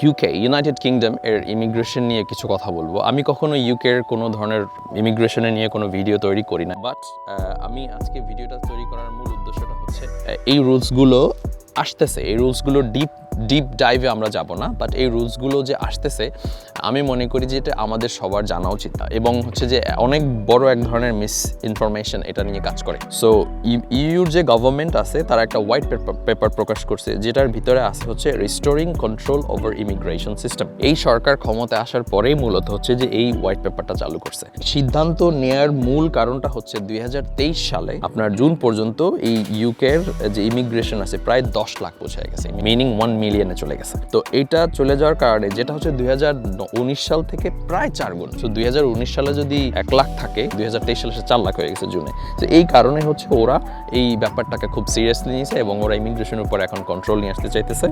UK United kingdom এর immigration নিয়ে কিছু কথা বলব। আমি কখনো ইউকের কোনো ধরনের ইমিগ্রেশনে নিয়ে কোনো ভিডিও তৈরি করি না। বাট আমি আজকে ভিডিওটা তৈরি করার মূল উদ্দেশ্যটা হচ্ছে এই রুলসগুলো আসতেছে, এই রুলসগুলো ডিপ ডিপ ডাইভে আমরা যাব না বাট এই রুলসগুলো যে আসতেছে, আমি মনে করি যে এটা আমাদের সবার জানা উচিত এবং হচ্ছে যে অনেক বড় এক ধরনের মিস ইনফরমেশন এটা নিয়ে কাজ করে। সো ইউর যে গভর্নমেন্ট আছে, তারা একটা হোয়াইট পেপার প্রকাশ করছে, যেটার ভিতরে আছে হচ্ছে restoring control over immigration system এই সরকার ক্ষমতায় আসার পরেই মূলত হচ্ছে যে এই হোয়াইট পেপারটা চালু করছে। সিদ্ধান্ত নেয়ার মূল কারণটা হচ্ছে দুই হাজার তেইশ সালে আপনার জুন পর্যন্ত এই ইউকের যে ইমিগ্রেশন আছে, প্রায় দশ লাখ পৌঁছে গেছে। মিনিং ওয়ান মিলিয়নে চলে গেছে। তো এটা চলে যাওয়ার কারণে যেটা হচ্ছে দুই হাজার উনিশ সাল থেকে প্রায় চার গুণ। তো দুই হাজার উনিশ সালে যদি এক লাখ থাকে, দুই হাজার তেইশ সালে সে চার লাখ হয়ে গেছে জুনে। তো এই কারণে হচ্ছে ওরা এই ব্যাপারটাকে খুব সিরিয়াসলি নিয়েছে এবং ওরা ইমিগ্রেশনের উপর এখন কন্ট্রোল নিয়ে আসতে চাইতেছে।